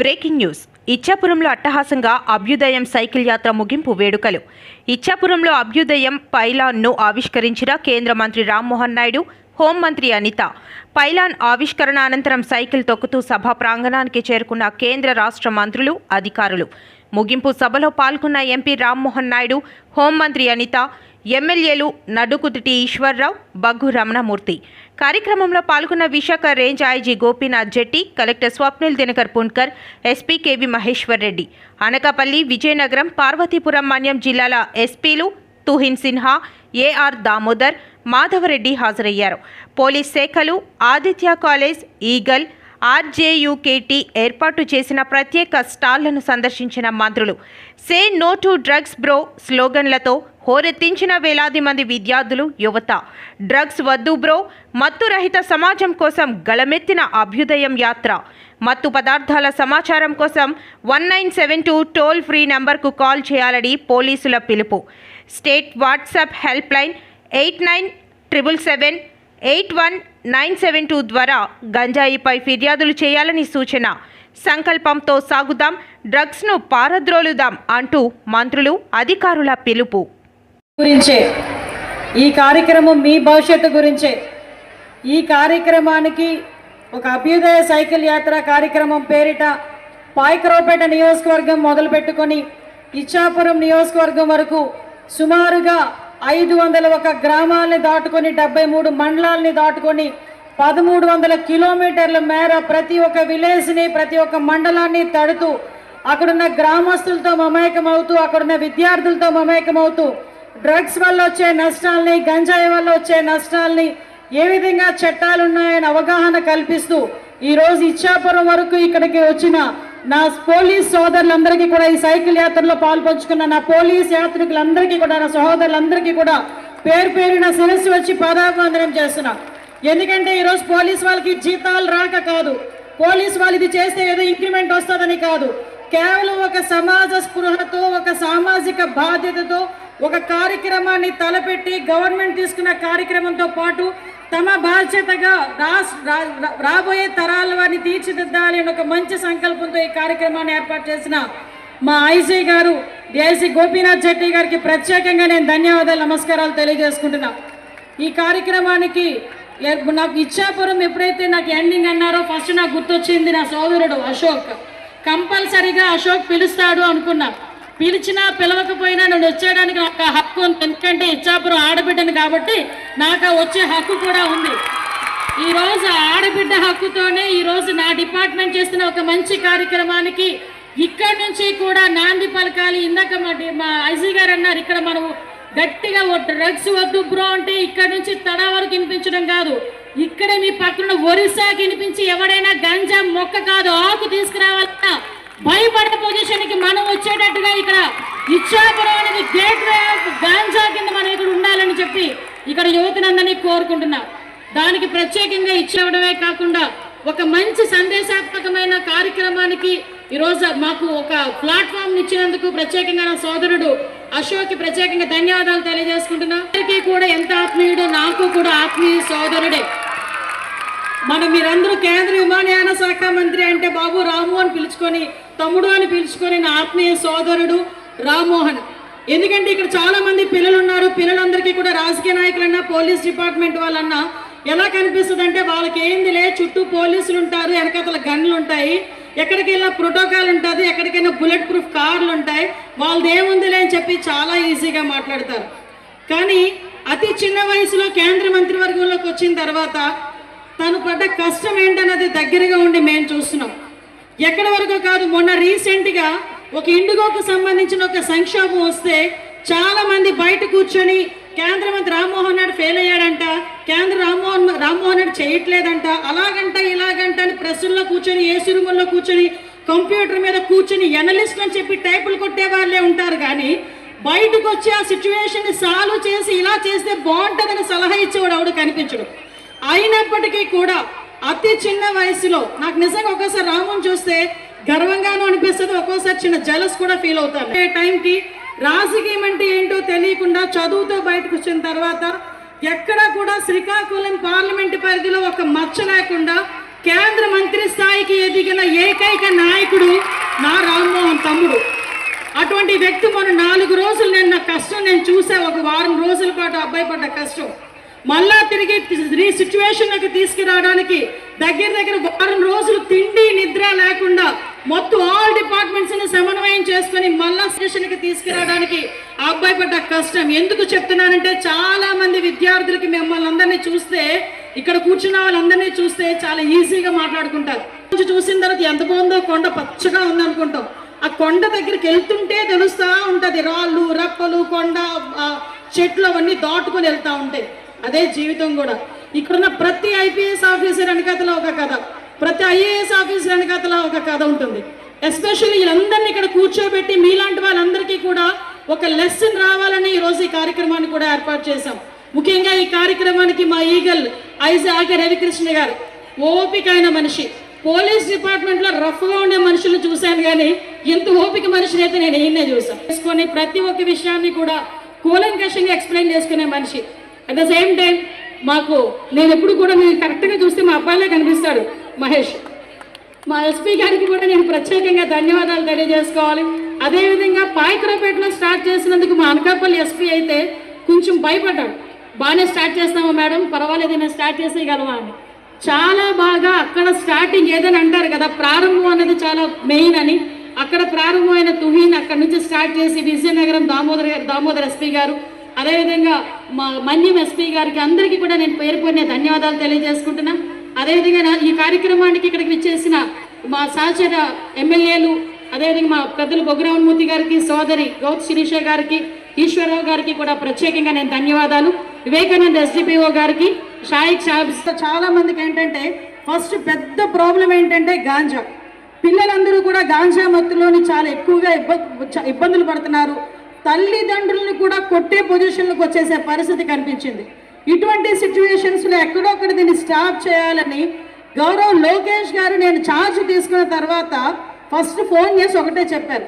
Breaking news. ఇచ్చాపురంలో అట్టహాసంగా అభ్యుదయం cycle యాత్ర ముగింపు వేడుకలు. ఇచ్చాపురంలో అభ్యుదయం పైలాన్ను ఆవిష్కరించిన కేంద్ర మంత్రి రామ్మోహన్ నాయుడు హోంమంత్రి అనిత. పైలాన్ ఆవిష్కరణ అనంతరం సైకిల్ తొక్కుతూ సభా ప్రాంగణానికి చేరుకున్న కేంద్ర రాష్ట్ర మంత్రులు అధికారులు. ముగింపు సభలో పాల్గొన్న ఎంపీ రామ్మోహన్ నాయుడు హోంమంత్రి అనిత ఎమ్మెల్యేలు నడుకుదుటి ఈశ్వర్రావు బగ్గు రమణమూర్తి. కార్యక్రమంలో పాల్గొన్న Visakha range IG Gopinath Jetti collector Swapnil Dinakar Pundkar SP KV Maheshwar Reddy. Anakapalli Vizianagaram Parvathipuram Manyam జిల్లాల ఎస్పీలు తుహిన్ సిన్హా ఏఆర్ దామోదర్ మాధవరెడ్డి హాజరయ్యారు. పోలీస్ శాఖలు ఆదిత్య కాలేజ్ ఈగల్ ఆర్జేయుకేటీ ఏర్పాటు చేసిన ప్రత్యేక స్టాళ్ళను సందర్శించిన మంత్రులు. Say no to drugs bro స్లోగన్లతో హోరెత్తించిన వేలాది మంది విద్యార్థులు యువత. డ్రగ్స్ వద్దు బ్రో. మత్తు రహిత సమాజం కోసం గళమెత్తిన అభ్యుదయం యాత్ర. మత్తు పదార్థాల సమాచారం కోసం one nine seven two toll free నంబర్కు కాల్ చేయాలని పోలీసుల పిలుపు. State WhatsApp help line eight nine triple seven eight one nine seven two ద్వారా గంజాయిపై ఫిర్యాదులు చేయాలని సూచన. సంకల్పంతో సాగుదాం. డ్రగ్స్ను పారద్రోలుదాం అంటూ మంత్రులు అధికారుల పిలుపు. గురించే. ఈ కార్యక్రమం మీ భవిష్యత్తు గురించే. ఈ కార్యక్రమానికి ఒక అభ్యుదయ సైకిల్ యాత్ర కార్యక్రమం పేరిట పాయకరావుపేట నియోజకవర్గం మొదలుపెట్టుకొని ఇచ్చాపురం నియోజకవర్గం వరకు సుమారుగా ఐదు వందల ఒక గ్రామాలని దాటుకొని డెబ్బై మూడు మండలాల్ని దాటుకొని పదమూడు వందల కిలోమీటర్ల మేర ప్రతి ఒక్క విలేజ్ని ప్రతి ఒక్క మండలాన్ని తడుతూ అక్కడున్న గ్రామస్తులతో మమేకమవుతూ అక్కడున్న విద్యార్థులతో మమేకమవుతూ డ్రగ్స్ వల్ల వచ్చే నష్టాల్ని గంజాయి వల్ల వచ్చే నష్టాలని ఏ విధంగా చట్టాలు ఉన్నాయని అవగాహన కల్పిస్తూ ఈరోజు ఇచ్చాపురం వరకు ఇక్కడికి వచ్చిన నా పోలీస్ సోదరులందరికీ కూడా ఈ సైకిల్ యాత్రలో పాల్పంచుకున్న నా పోలీస్ యాత్రికులందరికీ కూడా నా సహోదరులందరికీ కూడా పేరు పేరున శిరస్సు వచ్చి పాదాభివందనం చేస్తున్నా. ఎందుకంటే ఈరోజు పోలీస్ వాళ్ళకి జీతాలు రాక కాదు. పోలీస్ వాళ్ళు ఇది చేస్తే ఏదో ఇంక్రిమెంట్ వస్తుందని కాదు. కేవలం ఒక సమాజ స్పృహతో ఒక సామాజిక బాధ్యతతో ఒక కార్యక్రమాన్ని తలపెట్టి గవర్నమెంట్ తీసుకున్న కార్యక్రమంతో పాటు తమ బాధ్యతగా రాస్- రా- రాబోయే తరాల వారిని తీర్చిదిద్దాలి అని ఒక మంచి సంకల్పంతో ఈ కార్యక్రమాన్ని ఏర్పాటు చేసిన మా ఐసీ గారు డిఐసి గోపీనాథ్ జెట్టి గారికి ప్రత్యేకంగా నేను ధన్యవాదాలు నమస్కారాలు తెలియజేసుకుంటున్నా. ఈ కార్యక్రమానికి నాకు ఇచ్చాపురం ఎప్పుడైతే నాకు ఎండింగ్ అన్నారో ఫస్ట్ నాకు గుర్తొచ్చింది నా సోదరుడు అశోక్. కంపల్సరీగా అశోక్ పిలుస్తాడు అనుకున్నాను పిలిచినా పిలవకపోయినా నేను వచ్చేయడానికి నాకు ఆ హక్కు ఉంది. ఎందుకంటే ఇచ్చాపురం ఆడబిడ్డను కాబట్టి నాకు వచ్చే హక్కు కూడా ఉంది. ఈరోజు ఆడబిడ్డ హక్కుతోనే ఈరోజు నా డిపార్ట్మెంట్ చేసిన ఒక మంచి కార్యక్రమానికి ఇక్కడ నుంచి కూడా నాంది పలకాలి. ఇందాక మా మా ఐజీ గారు అన్నారు ఇక్కడ మనం గట్టిగా డ్రగ్స్ వద్దు బ్రో అంటే ఇక్కడ నుంచి తడా వరకు వినిపించడం కాదు. ఇక్కడ మీ పక్కన ఒరిస్సాకి వినిపించి ఎవడైనా గంజా మొక్క కాదు ఆకు తీసుకురావాలన్నా భయపడే పొజిషన్కి మనం వచ్చేటట్టుగా ఇక్కడ ఇచ్చాపురం అనేది గేట్ వే ఆఫ్ గాంజా కింద మనం ఇక్కడ ఉండాలని చెప్పి ఇక్కడ యువతనందరినీ కోరుకుంటున్నా. దానికి ప్రత్యేకంగా ఇచ్చేవడమే కాకుండా ఒక మంచి సందేశాత్మకమైన కార్యక్రమానికి ఈరోజు మాకు ఒక ప్లాట్ఫామ్ ఇచ్చినందుకు ప్రత్యేకంగా నా సోదరుడు అశోక్ ప్రత్యేకంగా ధన్యవాదాలు తెలియజేసుకుంటున్నా. అందరికీ కూడా ఎంత ఆత్మీయుడో నాకు కూడా ఆత్మీయ సోదరుడే. మనం మీరందరూ కేంద్ర విమానయాన శాఖ మంత్రి అంటే బాబు రాము అని పిలుచుకొని తమ్ముడు అని పిలుచుకొని నా ఆత్మీయ సోదరుడు రామ్మోహన్. ఎందుకంటే ఇక్కడ చాలా మంది పిల్లలు ఉన్నారు పిల్లలందరికీ కూడా రాజకీయ నాయకులన్నా పోలీస్ డిపార్ట్మెంట్ వాళ్ళన్నా ఎలా కనిపిస్తుంది అంటే వాళ్ళకి ఏంది లే చుట్టూ పోలీసులు ఉంటారు వెనకాతల గన్లు ఉంటాయి ఎక్కడికి ప్రోటోకాల్ ఉంటుంది ఎక్కడికైనా బుల్లెట్ ప్రూఫ్ కార్లు ఉంటాయి వాళ్ళది ఏముందిలే అని చెప్పి చాలా ఈజీగా మాట్లాడతారు. కానీ అతి చిన్న వయసులో కేంద్ర మంత్రివర్గంలోకి వచ్చిన తర్వాత తను పడ్డ కష్టం ఏంటన్నది దగ్గరగా ఉండి మేము చూస్తున్నాం. ఎక్కడి వరకు కాదు మొన్న రీసెంట్గా ఒక ఇండిగోకు సంబంధించిన ఒక సంక్షోభం వస్తే చాలా మంది బయట కూర్చొని కేంద్ర మంత్రి రామ్మోహన్ నాయుడు ఫెయిల్ అయ్యాడంట కేంద్ర రామ్మోహన్ రామ్మోహన్ నాయుడు చేయట్లేదంట అలాగంట ఇలాగంట అని ప్రెస్సుల్లో కూర్చొని ఏసీ రూముల్లో కూర్చొని కంప్యూటర్ మీద కూర్చొని ఎనలిస్ట్ అని చెప్పి టైపులు కొట్టే వాళ్ళే ఉంటారు కానీ బయటకు వచ్చి ఆ సిచ్యువేషన్ సాల్వ్ చేసి ఇలా చేస్తే బాగుంటుందని సలహా ఇచ్చేవాడు ఆవిడ కనిపించడు. అయినప్పటికీ కూడా అతి చిన్న వయసులో నాకు నిజంగా ఒక్కోసారి రామం చూస్తే గర్వంగానూ అనిపిస్తుంది ఒక్కోసారి చిన్న జలస్ కూడా ఫీల్ అవుతాను. ఏ టైంకి రాజకీయం అంటే ఏంటో తెలియకుండా చదువుతో బయటకు వచ్చిన తర్వాత ఎక్కడ కూడా శ్రీకాకుళం పార్లమెంట్ పరిధిలో ఒక మచ్చ లేకుండా కేంద్ర మంత్రి స్థాయికి ఎదిగిన ఏకైక నాయకుడు నా రామ్మోహన్ తమ్ముడు. అటువంటి వ్యక్తి మన నాలుగు రోజులు నేను నా కష్టం నేను చూసా ఒక వారం రోజుల పాటు అబ్బాయి పడ్డ కష్టం. మళ్ళా తిరిగి ఈ సిచ్యువేషన్కి తీసుకురావడానికి దగ్గర దగ్గర వారం రోజులు తిండి నిద్ర లేకుండా మొత్తం ఆల్ డిపార్ట్మెంట్స్ని సమన్వయం చేసుకొని మళ్ళా స్టేషన్కి తీసుకురావడానికి ఆ అబ్బాయి పడ్డ కష్టం. ఎందుకు చెప్తున్నానంటే చాలా మంది విద్యార్థులకి మిమ్మల్ని అందరినీ చూస్తే ఇక్కడ కూర్చున్న వాళ్ళందరినీ చూస్తే చాలా ఈజీగా మాట్లాడుకుంటారు. కొంచెం చూసిన తర్వాత ఎంత బాగుందో కొండ పచ్చగా ఉందనుకుంటాం ఆ కొండ దగ్గరికి వెళ్తుంటే తెలుస్తా ఉంటది. రాళ్ళు రప్పలు కొండ చెట్లు అవన్నీ దాటుకొని వెళ్తా ఉంటాయి. అదే జీవితం కూడా. ఇక్కడున్న ప్రతి ఐపీఎస్ ఆఫీసర్ వెనకతలో ఒక కథ. ప్రతి ఐఏఎస్ ఆఫీసర్ వెనకతలో ఒక కథ ఉంటుంది. ఎస్పెషల్లీ వీళ్ళందరినీ ఇక్కడ కూర్చోబెట్టి మీలాంటి వాళ్ళందరికీ కూడా ఒక లెసన్ రావాలని ఈ రోజు ఈ కార్యక్రమాన్ని కూడా ఏర్పాటు చేశాం. ముఖ్యంగా ఈ కార్యక్రమానికి మా ఈగల్ ఐజాక రవికృష్ణ గారు. ఓపిక అయిన మనిషి. పోలీస్ డిపార్ట్మెంట్లో రఫ్గా ఉండే మనుషులు చూశాను కానీ ఎంత ఓపిక మనిషిని అయితే నేను ఈయన్నే చూసాను చేసుకొని ప్రతి ఒక్క విషయాన్ని కూడా కూలంకషంగా ఎక్స్ప్లెయిన్ చేసుకునే మనిషి. అట్ ద సేమ్ టైం మాకు నేను ఎప్పుడు కూడా నేను కరెక్ట్గా చూస్తే మా అబ్బాయిలే కనిపిస్తాడు మహేష్ మా ఎస్పీ గారికి కూడా నేను ప్రత్యేకంగా ధన్యవాదాలు తెలియజేసుకోవాలి. అదేవిధంగా పాయకరపేటలో స్టార్ట్ చేసినందుకు మా అనకాపల్లి ఎస్పీ అయితే కొంచెం భయపడ్డాడు. బాగానే స్టార్ట్ చేస్తామా మేడం? పర్వాలేదు నేను స్టార్ట్ చేసేయగలవా అని. చాలా బాగా అక్కడ స్టార్టింగ్ ఏదని అంటారు కదా ప్రారంభం అనేది చాలా మెయిన్ అని. అక్కడ ప్రారంభమైన తుహీన్ అక్కడ నుంచి స్టార్ట్ చేసి విజయనగరం దామోదర్ దామోదర్ ఎస్పీ గారు అదేవిధంగా మా మన్యం ఎస్పీ గారికి అందరికీ కూడా నేను పేరు పేరున ధన్యవాదాలు తెలియజేసుకుంటున్నా. అదేవిధంగా ఈ కార్యక్రమానికి ఇక్కడికి విచ్చేసిన మా సహచర ఎమ్మెల్యేలు అదేవిధంగా మా పెద్దలు బొగ్గురామన్మూర్తి గారికి సోదరి గౌత్ శిరీష గారికి ఈశ్వరరావు గారికి కూడా ప్రత్యేకంగా నేను ధన్యవాదాలు. వివేకానంద ఎస్డిపిఓ గారికి షాయిక్ షాబ్స్ చాలా మందికి ఏంటంటే ఫస్ట్ పెద్ద ప్రాబ్లం ఏంటంటే గాంజా. పిల్లలందరూ కూడా గాంజా మత్తులోని చాలా ఎక్కువగా ఇబ్బ- చ- ఇబ్బందులు పడుతున్నారు. తల్లిదండ్రులను కూడా కొట్టే పొజిషన్లకు వచ్చేసే పరిస్థితి కనిపించింది. ఇటువంటి సిచ్యువేషన్స్లో ఎక్కడో ఒకటి దీన్ని స్టాప్ చేయాలని గౌరవ్ లోకేష్ గారు నేను ఛార్జ్ తీసుకున్న తర్వాత ఫస్ట్ ఫోన్ చేసి ఒకటే చెప్పారు